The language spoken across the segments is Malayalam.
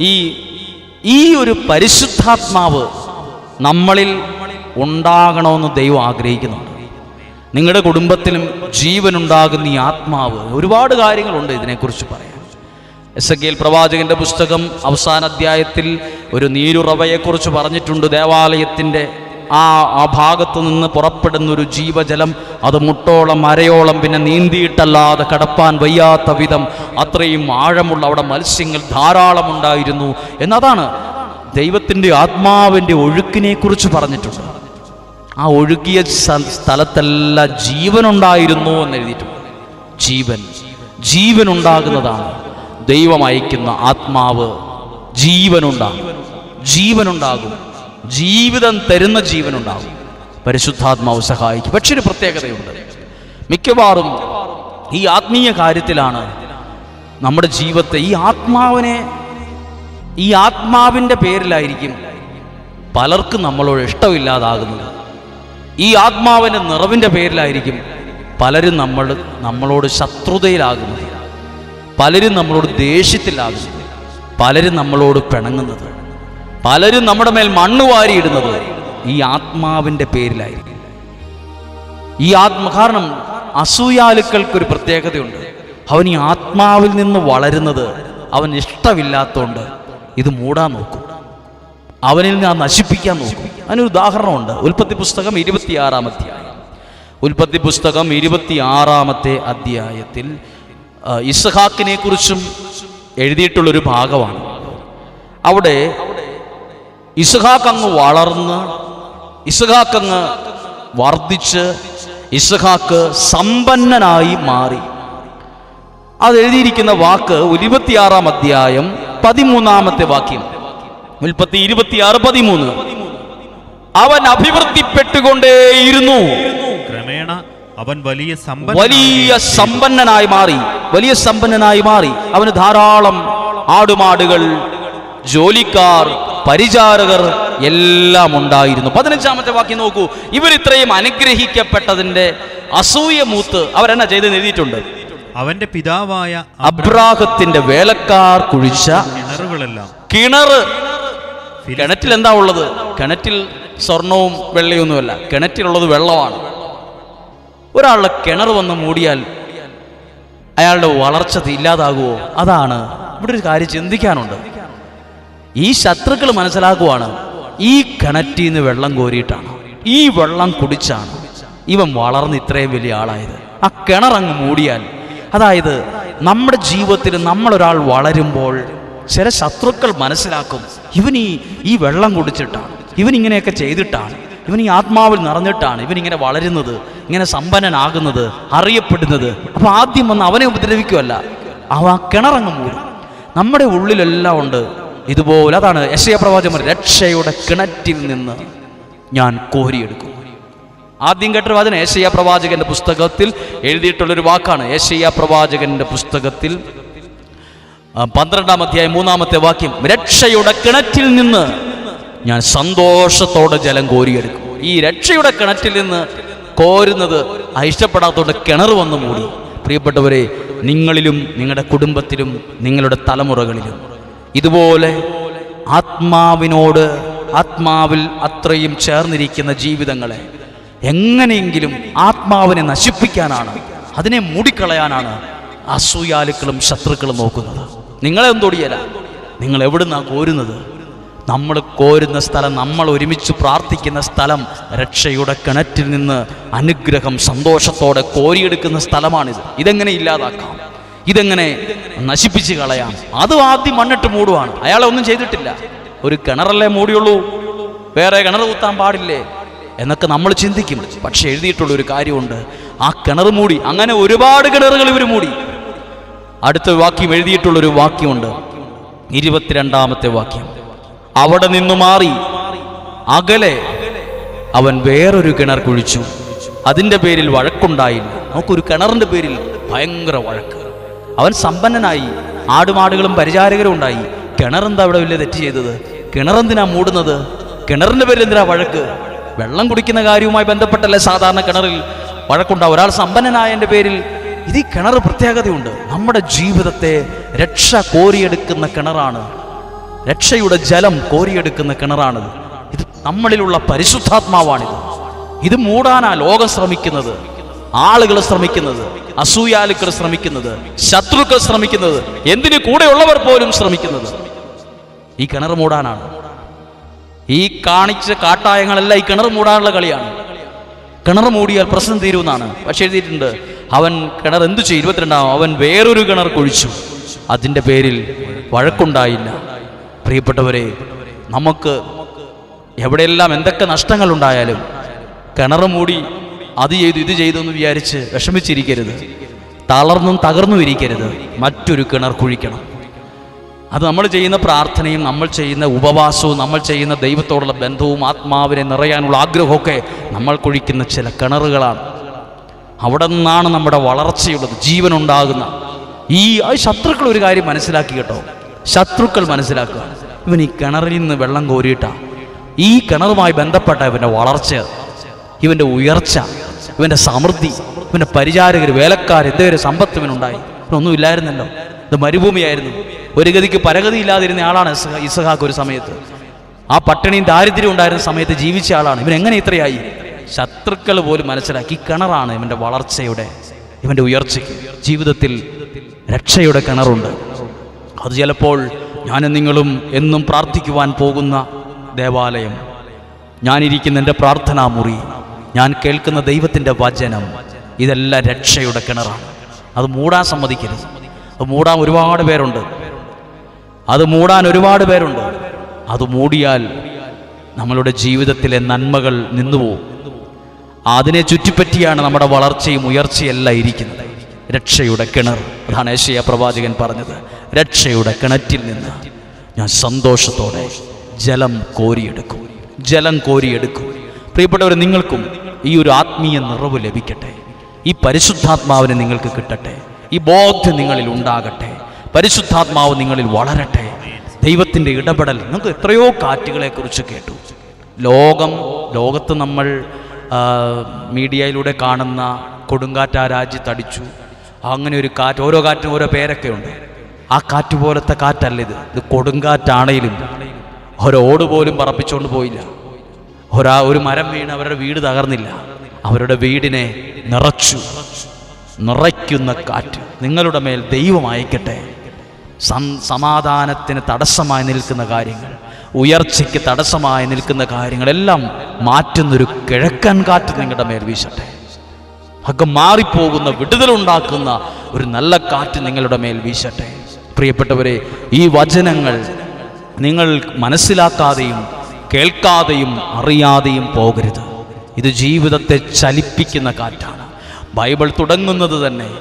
ഈ ഈ ഒരു പരിശുദ്ധാത്മാവ് നമ്മളിൽ ഉണ്ടാകണമെന്ന് ദൈവം ആഗ്രഹിക്കുന്നുണ്ട്. നിങ്ങളുടെ കുടുംബത്തിലും ജീവനുണ്ടാകുന്ന ഈ ആത്മാവ് ഒരുപാട് കാര്യങ്ങളുണ്ട് ഇതിനെക്കുറിച്ച് പറയാൻ. എസ് എ പ്രവാചകന്റെ പുസ്തകം അവസാന അധ്യായത്തിൽ ഒരു നീരുറവയെക്കുറിച്ച് പറഞ്ഞിട്ടുണ്ട്. ദേവാലയത്തിന്റെ ആ ആ ഭാഗത്തു നിന്ന് പുറപ്പെടുന്ന ഒരു ജീവജലം അത് മുട്ടോളം അരയോളം പിന്നെ നീന്തിയിട്ടല്ലാതെ കടപ്പാൻ വയ്യാത്ത വിധം അത്രയും ആഴമുള്ള അവിടെ മത്സ്യങ്ങൾ ധാരാളം ഉണ്ടായിരുന്നു എന്നതാണ് ദൈവത്തിന്റെ ആത്മാവിന്റെ ഒഴുക്കിനെ കുറിച്ച് പറഞ്ഞിട്ടുണ്ട്. ആ ഒഴുകിയ സ്ഥ- സ്ഥലത്തെല്ലാം ജീവനുണ്ടായിരുന്നു എന്ന് എഴുതിയിട്ടുണ്ട്. ജീവൻ ജീവനുണ്ടാകുന്നതാണ്. ദൈവം അയക്കുന്ന ആത്മാവ് ജീവനുണ്ടാകും. ജീവനുണ്ടാകും. ജീവിതം തരുന്ന ജീവനുണ്ടാകും. പരിശുദ്ധാത്മാവ് സഹായിക്കും. പക്ഷെ ഒരു പ്രത്യേകതയുണ്ട്. മിക്കവാറും ഈ ആത്മീയ കാര്യത്തിലാണ് നമ്മുടെ ജീവിതത്തെ ഈ ആത്മാവിനെ ഈ ആത്മാവിന്റെ പേരിലായിരിക്കും പലർക്കും നമ്മളോട് ഇഷ്ടമില്ലാതാകുന്നത്. ഈ ആത്മാവിന്റെ നിറവിന്റെ പേരിലായിരിക്കും പലരും നമ്മൾ നമ്മളോട് ശത്രുതയിലാകുന്നത്. പലരും നമ്മളോട് ദേഷ്യത്തിലാകുന്നത്. പലരും നമ്മളോട് പിണങ്ങുന്നത്. പലരും നമ്മുടെ മേൽ മണ്ണ് വാരിയിടുന്നത് ഈ ആത്മാവിന്റെ പേരിലായിരിക്കും. ഈ ആത്മ കാരണം അസൂയാലുക്കൾക്കൊരു പ്രത്യേകതയുണ്ട്. അവൻ ഈ ആത്മാവിൽ നിന്ന് വളരുന്നത് അവൻ ഇഷ്ടമില്ലാത്തതുകൊണ്ട് ഇത് മൂടാൻ നോക്കും. അവനിൽ നിന്ന് ആ നശിപ്പിക്കാൻ നോക്കും. അതിനൊരു ഉദാഹരണമുണ്ട്. ഉൽപ്പത്തി പുസ്തകം ഇരുപത്തിയാറാം അധ്യായം. ഉൽപ്പത്തി പുസ്തകം ഇരുപത്തിയാറാമത്തെ അധ്യായത്തിൽ ഇസ്ഹാക്കിനെ കുറിച്ചും എഴുതിയിട്ടുള്ളൊരു ഭാഗമാണ്. അവിടെ ഇസ്ഹാക്ക് അങ്ങ് വളർന്ന് ഇസ്ഹാക്ക് അങ്ങ് വർദ്ധിച്ച് ഇസ്ഹാക്ക് സമ്പന്നനായി മാറി. അത് എഴുതിയിരിക്കുന്ന വാക്ക് ഇരുപത്തിയാറാം അധ്യായം പതിമൂന്നാമത്തെ വാക്യം. മുൽപ്പത്തി ഇരുപത്തിയാറ് പതിമൂന്ന്. അവൻ അഭിവൃദ്ധിപ്പെട്ടുകൊണ്ടേയിരുന്നു. ക്രമേണ അവൻ വലിയ വലിയ സമ്പന്നനായി മാറി. വലിയ സമ്പന്നനായി മാറി. അവന് ധാരാളം ആടുമാടുകൾ ജോലിക്കാർ പരിചാരകർ എല്ലാം ഉണ്ടായിരുന്നു. പതിനഞ്ചാമത്തെ വാക്യം നോക്കൂ. ഇവരിത്രയും അനുഗ്രഹിക്കപ്പെട്ടതിന്റെ അസൂയ മൂത്ത് അവരെന്നാ ചെയ്ത് എഴുതിയിട്ടുണ്ട്? അവന്റെ പിതാവായ അബ്രാഹത്തിന്റെ വേലക്കാർ കുഴിച്ച കിണറുകളെല്ലാം. കിണർ കിണറ്റിൽ എന്താ ഉള്ളത്? കിണറ്റിൽ സ്വർണവും വെള്ളയൊന്നുമല്ല കിണറ്റിലുള്ളത് വെള്ളമാണ്. ഒരാളുടെ കിണർ വന്ന് മൂടിയാൽ അയാളുടെ വളർച്ച ഇല്ലാതാകുമോ? അതാണ്. ഇവിടെ ഒരു കാര്യം ചിന്തിക്കാനുണ്ട്. ഈ ശത്രുക്കൾ മനസ്സിലാക്കുവാണ് ഈ കിണറ്റിൽ നിന്ന് വെള്ളം കോരിയിട്ടാണ്. ഈ വെള്ളം കുടിച്ചാണ്. ഇവൻ വളർന്ന് ഇത്രയും വലിയ ആളായത്. ആ കിണറങ്ങ് മൂടിയാൽ അതായത് നമ്മുടെ ജീവിതത്തിൽ നമ്മളൊരാൾ വളരുമ്പോൾ ചില ശത്രുക്കൾ മനസ്സിലാക്കും ഇവൻ ഈ ഈ വെള്ളം കുടിച്ചിട്ടാണ്. ഇവൻ ഇങ്ങനെയൊക്കെ ചെയ്തിട്ടാണ്. ഇവൻ ഈ ആത്മാവിൽ നിറഞ്ഞിട്ടാണ് ഇവൻ ഇങ്ങനെ വളരുന്നത് ഇങ്ങനെ സമ്പന്നനാകുന്നത് അറിയപ്പെടുന്നത്. അപ്പൊ ആദ്യം വന്ന് അവനെ ഉപദ്രവിക്കുമല്ല അവ കിണറങ്ങ് മൂടും. നമ്മുടെ ഉള്ളിലെല്ലാം ഉണ്ട് ഇതുപോലെ അതാണ് യശയ പ്രവാചകൻ രക്ഷയുടെ കിണറ്റിൽ നിന്ന് ഞാൻ കോരിയെടുക്കും. ആദ്യം കേട്ട വാചന ഏഷ്യ പ്രവാചകന്റെ പുസ്തകത്തിൽ എഴുതിയിട്ടുള്ളൊരു വാക്കാണ്. ഏഷ്യ പ്രവാചകന്റെ പുസ്തകത്തിൽ പന്ത്രണ്ടാം അധ്യായം മൂന്നാമത്തെ വാക്യം രക്ഷയുടെ കിണറ്റിൽ നിന്ന് ഞാൻ സന്തോഷത്തോടെ ജലം കോരിയെടുക്കും. ഈ രക്ഷയുടെ കിണറ്റിൽ നിന്ന് കോരുന്നത് ഇഷ്ടപ്പെടാത്തതുകൊണ്ട് കിണർ വന്നു മൂടി. പ്രിയപ്പെട്ടവരെ നിങ്ങളിലും നിങ്ങളുടെ കുടുംബത്തിലും നിങ്ങളുടെ തലമുറകളിലും ഇതുപോലെ ആത്മാവിനോട് ആത്മാവിൽ അത്രയും ചേർന്നിരിക്കുന്ന ജീവിതങ്ങളെ എങ്ങനെയെങ്കിലും ആത്മാവിനെ നശിപ്പിക്കാനാണ് അതിനെ മൂടിക്കളയാനാണ് അസൂയാലുക്കളും ശത്രുക്കളും നോക്കുന്നത്. നിങ്ങളെ എന്തൊടിയല നിങ്ങൾ എവിടുന്നാണ് കോരുന്നത്? നമ്മൾ കോരുന്ന സ്ഥലം നമ്മൾ ഒരുമിച്ച് പ്രാർത്ഥിക്കുന്ന സ്ഥലം രക്ഷയുടെ കിണറ്റിൽ നിന്ന് അനുഗ്രഹം സന്തോഷത്തോടെ കോരിയെടുക്കുന്ന സ്ഥലമാണിത്. ഇതെങ്ങനെ ഇല്ലാതാക്കാം? ഇതെങ്ങനെ നശിപ്പിച്ച് കളയാം? അത് ആദ്യം മണ്ണിട്ട് മൂടുവാണ്. അയാളെ ഒന്നും ചെയ്തിട്ടില്ല. ഒരു കിണറല്ലേ മൂടിയുള്ളൂ? വേറെ കിണർ കുത്താൻ പാടില്ലേ? എന്നൊക്കെ നമ്മൾ ചിന്തിക്കും. പക്ഷെ എഴുതിയിട്ടുള്ള ഒരു കാര്യമുണ്ട്. ആ കിണർ മൂടി അങ്ങനെ ഒരുപാട് കിണറുകൾ ഇവർ മൂടി. അടുത്ത വാക്യം എഴുതിയിട്ടുള്ള ഒരു വാക്യമുണ്ട്. ഇരുപത്തിരണ്ടാമത്തെ വാക്യം. അവിടെ നിന്നു മാറി. അകലെ അവൻ വേറൊരു കിണർ കുഴിച്ചു. അതിന്റെ പേരിൽ വഴക്കുണ്ടായില്ല. നമുക്കൊരു കിണറിന്റെ പേരിൽ ഭയങ്കര വഴക്ക്. അവൻ സമ്പന്നനായി ആടുമാടുകളും പരിചാരകരും ഉണ്ടായി. കിണറെന്താ അവിടെ വലിയ തെറ്റ് ചെയ്തത്? കിണറെന്തിനാ മൂടുന്നത്? കിണറിന്റെ പേരിൽ എന്തിനാ വഴക്ക്? വെള്ളം കുടിക്കുന്ന കാര്യവുമായി ബന്ധപ്പെട്ടല്ലേ സാധാരണ കിണറിൽ വഴക്കുണ്ടാവും ഒരാൾ സമ്പന്നനായതിന്റെ പേരിൽ ഇത് ഈ കിണർ പ്രത്യേകതയുണ്ട്. നമ്മുടെ ജീവിതത്തെ രക്ഷ കോരിയെടുക്കുന്ന കിണറാണ്. രക്ഷയുടെ ജലം കോരിയെടുക്കുന്ന കിണറാണിത് ഇത് നമ്മളിലുള്ള പരിശുദ്ധാത്മാവാണിത്. ഇത് മൂടാനാ ലോകം ശ്രമിക്കുന്നത്. ആളുകൾ ശ്രമിക്കുന്നത് അസൂയാലുക്കൾ ശ്രമിക്കുന്നത് ശത്രുക്കൾ ശ്രമിക്കുന്നത് എന്തിനു കൂടെയുള്ളവർ പോലും ശ്രമിക്കുന്നത്. ഈ കിണർ മൂടാനാണ്. ഈ കാണിച്ച കാട്ടായങ്ങളെല്ലാം ഈ കിണർ മൂടാനുള്ള കളിയാണ്. കിണർ മൂടിയാൽ പ്രശ്നം തീരുമെന്നാണ്. പക്ഷേ എഴുതിയിട്ടുണ്ട് അവൻ കിണർ എന്തു ചെയ്യും? ഇരുപത്തിരണ്ടാം അവൻ വേറൊരു കിണർ കുഴിച്ചു. അതിന്റെ പേരിൽ വഴക്കുണ്ടായില്ല. പ്രിയപ്പെട്ടവരെ നമുക്ക് എവിടെയെല്ലാം എന്തൊക്കെ നഷ്ടങ്ങൾ ഉണ്ടായാലും കിണർ മൂടി അത് ചെയ്തു ഇത് ചെയ്തു എന്ന് വിചാരിച്ച് വിഷമിച്ചിരിക്കരുത്. തളർന്നും തകർന്നും ഇരിക്കരുത്. മറ്റൊരു കിണർ കുഴിക്കണം. അത് നമ്മൾ ചെയ്യുന്ന പ്രാർത്ഥനയും നമ്മൾ ചെയ്യുന്ന ഉപവാസവും നമ്മൾ ചെയ്യുന്ന ദൈവത്തോടുള്ള ബന്ധവും ആത്മാവിനെ നിറയാനുള്ള ആഗ്രഹമൊക്കെ നമ്മൾ കുഴിക്കുന്ന ചില കിണറുകളാണ്. അവിടെ നിന്നാണ് നമ്മുടെ വളർച്ചയുള്ളത് ജീവനുണ്ടാകുന്ന. ഈ ശത്രുക്കൾ ഒരു കാര്യം മനസ്സിലാക്കി കേട്ടോ. ശത്രുക്കൾ മനസ്സിലാക്കുക. ഇവൻ ഈ കിണറിൽ നിന്ന് വെള്ളം കോരിയിട്ടാണ് ഈ കിണറുമായി ബന്ധപ്പെട്ട ഇവന്റെ വളർച്ച. ഇവന്റെ ഉയർച്ച ഇവന്റെ സമൃദ്ധി ഇവന്റെ പരിചാരകർ വേലക്കാർ എന്തൊരു സമ്പത്ത് ഇവനുണ്ടായി. ഇവനൊന്നും ഇല്ലായിരുന്നല്ലോ. ഇത് മരുഭൂമിയായിരുന്നു. ഒരു ഗതിക്ക് പരഗതി ഇല്ലാതിരുന്ന ആളാണ് ഇസഹാക്ക് ഒരു സമയത്ത്. ആ പട്ടിണിയും ദാരിദ്ര്യം ഉണ്ടായിരുന്ന സമയത്ത് ജീവിച്ച ആളാണ്. ഇവൻ എങ്ങനെ ഇത്രയായി? ശത്രുക്കൾ പോലും മനസ്സിലാക്കി. കിണറാണ് ഇവന്റെ വളർച്ചയുടെ ഇവന്റെ ഉയർച്ചയ്ക്ക്. ജീവിതത്തിൽ രക്ഷയുടെ കിണറുണ്ട്. അത് ചിലപ്പോൾ ഞാനും നിങ്ങളും എന്നും പ്രാർത്ഥിക്കുവാൻ പോകുന്ന ദേവാലയം. ഞാനിരിക്കുന്ന എന്റെ പ്രാർത്ഥനാ മുറി ഞാൻ കേൾക്കുന്ന ദൈവത്തിന്റെ വചനം ഇതെല്ലാം രക്ഷയുടെ കിണറാണ്. അത് മൂടാൻ സമ്മതിക്കരുത്. അത് മൂടാൻ ഒരുപാട് പേരുണ്ട്. അത് മൂടാൻ ഒരുപാട് പേരുണ്ട്. അത് മൂടിയാൽ നമ്മളുടെ ജീവിതത്തിലെ നന്മകൾ നിന്നുപോകും. അതിനെ ചുറ്റിപ്പറ്റിയാണ് നമ്മുടെ വളർച്ചയും ഉയർച്ചയെല്ലാം ഇരിക്കുന്നത്. രക്ഷയുടെ കിണർ. അതാണ് പ്രവാചകൻ പറഞ്ഞത്. രക്ഷയുടെ കിണറ്റിൽ നിന്ന് ഞാൻ സന്തോഷത്തോടെ ജലം കോരിയെടുക്കും. ജലം കോരിയെടുക്കും. പ്രിയപ്പെട്ടവർ നിങ്ങൾക്കും ഈ ഒരു ആത്മീയ നിറവ് ലഭിക്കട്ടെ. ഈ പരിശുദ്ധാത്മാവിനെ നിങ്ങൾക്ക് കിട്ടട്ടെ. ഈ ബോധ്യം നിങ്ങളിൽ ഉണ്ടാകട്ടെ. പരിശുദ്ധാത്മാവ് നിങ്ങളിൽ വളരട്ടെ. ദൈവത്തിന്റെ ഇടപെടൽ നിങ്ങൾക്ക് എത്രയോ കാറ്റുകളെക്കുറിച്ച് കേട്ടു. ലോകം ലോകത്ത് നമ്മൾ മീഡിയയിലൂടെ കാണുന്ന കൊടുങ്കാറ്റ് ആ രാജ്യത്തടിച്ചു അങ്ങനെ ഒരു കാറ്റ് ഓരോ കാറ്റിനും ഓരോ പേരൊക്കെ ഉണ്ട്. ആ കാറ്റ് പോലത്തെ കാറ്റല്ല ഇത്. ഇത് കൊടുങ്കാറ്റാണേലും ഒരോട് പോലും പറപ്പിച്ചുകൊണ്ട് പോയില്ല. ഒരാ ഒരു മരം വീണ് അവരുടെ വീട് തകർന്നില്ല. അവരുടെ വീടിനെ നിറച്ചു നിറയ്ക്കുന്ന കാറ്റ് നിങ്ങളുടെ മേൽ ദൈവം അയക്കട്ടെ. സമാധാനത്തിന് തടസ്സമായി നിൽക്കുന്ന കാര്യങ്ങൾ ഉയർച്ചയ്ക്ക് തടസ്സമായി നിൽക്കുന്ന കാര്യങ്ങളെല്ലാം മാറ്റുന്നൊരു കിഴക്കൻ കാറ്റ് നിങ്ങളുടെ മേൽ വീശട്ടെ. ഒക്കെ മാറിപ്പോകുന്ന വിടുതലുണ്ടാക്കുന്ന ഒരു നല്ല കാറ്റ് നിങ്ങളുടെ മേൽ വീശട്ടെ. പ്രിയപ്പെട്ടവരെ ഈ വചനങ്ങൾ നിങ്ങൾ മനസ്സിലാക്കാതെയും കേൾക്കാതെയും അറിയാതെയും പോകരുത്. ഇത് ജീവിതത്തെ ചലിപ്പിക്കുന്ന കാറ്റാണ്. ബൈബിൾ തുടങ്ങുന്നത് തന്നെ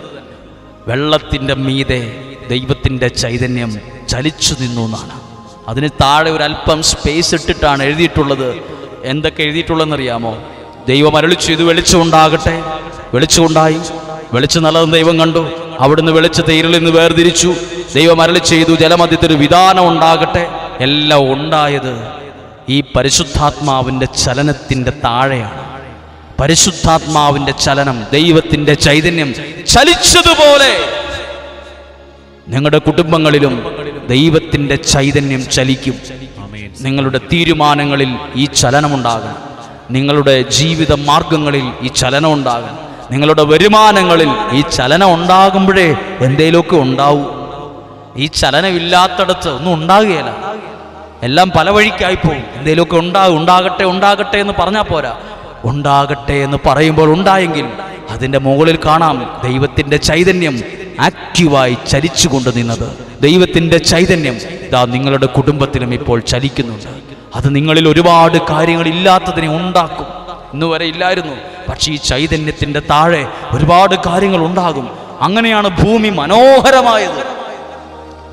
വെള്ളത്തിന്റെ മീതെ ദൈവത്തിന്റെ ചൈതന്യം ചലിച്ചു നിന്നു എന്നാണ്. അതിന് താഴെ ഒരു അല്പം സ്പേസ് ഇട്ടിട്ടാണ് എഴുതിയിട്ടുള്ളത്. എന്തൊക്കെ എഴുതിയിട്ടുള്ളതെന്നറിയാമോ? ദൈവം അരളിച്ചു ഇത് വെളിച്ചമുണ്ടാകട്ടെ. വെളിച്ചമുണ്ടായി. വെളിച്ചം നല്ലതെന്ന് ദൈവം കണ്ടു. അവിടുന്ന് വെളിച്ചത്തെ ഇരുളിൽ നിന്ന് വേർതിരിച്ചു. ദൈവം അരളി ചെയ്തു ജലമധ്യത്തിൽ വിധാനം ഉണ്ടാകട്ടെ. എല്ലാം ഉണ്ടായത് ഈ പരിശുദ്ധാത്മാവിന്റെ ചലനത്തിന്റെ താഴെയാണ്. പരിശുദ്ധാത്മാവിന്റെ ചലനം ദൈവത്തിന്റെ ചൈതന്യം ചലിച്ചതുപോലെ നിങ്ങളുടെ കുടുംബങ്ങളിലും ദൈവത്തിന്റെ ചൈതന്യം ചലിക്കും. നിങ്ങളുടെ തീരുമാനങ്ങളിൽ ഈ ചലനമുണ്ടാകണം. നിങ്ങളുടെ ജീവിത മാർഗങ്ങളിൽ ഈ ചലനം ഉണ്ടാകണം നിങ്ങളുടെ വരുമാനങ്ങളിൽ ഈ ചലനം ഉണ്ടാകുമ്പോഴേ എന്തേലുമൊക്കെ ഉണ്ടാവൂ. ഈ ചലനമില്ലാത്തടത്ത് ഒന്നും ഉണ്ടാകുകയില്ല. എല്ലാം പല വഴിക്കായി പോകും. എന്തെങ്കിലുമൊക്കെ ഉണ്ടാകും ഉണ്ടാകട്ടെ ഉണ്ടാകട്ടെ എന്ന് പറഞ്ഞാൽ പോരാ. ഉണ്ടാകട്ടെ എന്ന് പറയുമ്പോൾ ഉണ്ടായെങ്കിൽ അതിന്റെ മുകളിൽ കാണാം ദൈവത്തിന്റെ ചൈതന്യം ആക്റ്റീവായി ചലിച്ചുകൊണ്ട് നിന്നത്. ദൈവത്തിന്റെ ചൈതന്യം ഇതാ നിങ്ങളുടെ കുടുംബത്തിലും ഇപ്പോൾ ചലിക്കുന്നുണ്ട്. അത് നിങ്ങളിൽ ഒരുപാട് കാര്യങ്ങൾ ഇല്ലാത്തതിനെ ഉണ്ടാക്കും. ഇന്ന് വരെ ഇല്ലായിരുന്നു. പക്ഷേ ഈ ചൈതന്യത്തിന്റെ താഴെ ഒരുപാട് കാര്യങ്ങൾ ഉണ്ടാകും. അങ്ങനെയാണ് ഭൂമി മനോഹരമായത്.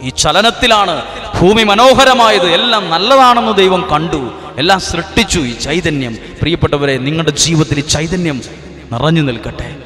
ഈ ചലനത്തിലാണ് ഭൂമി മനോഹരമായത്. എല്ലാം നല്ലതാണെന്ന് ദൈവം കണ്ടു. എല്ലാം സൃഷ്ടിച്ചു ഈ ചൈതന്യം. പ്രിയപ്പെട്ടവരെ നിങ്ങളുടെ ജീവിതത്തിൽ ചൈതന്യം നിറഞ്ഞു നിൽക്കട്ടെ.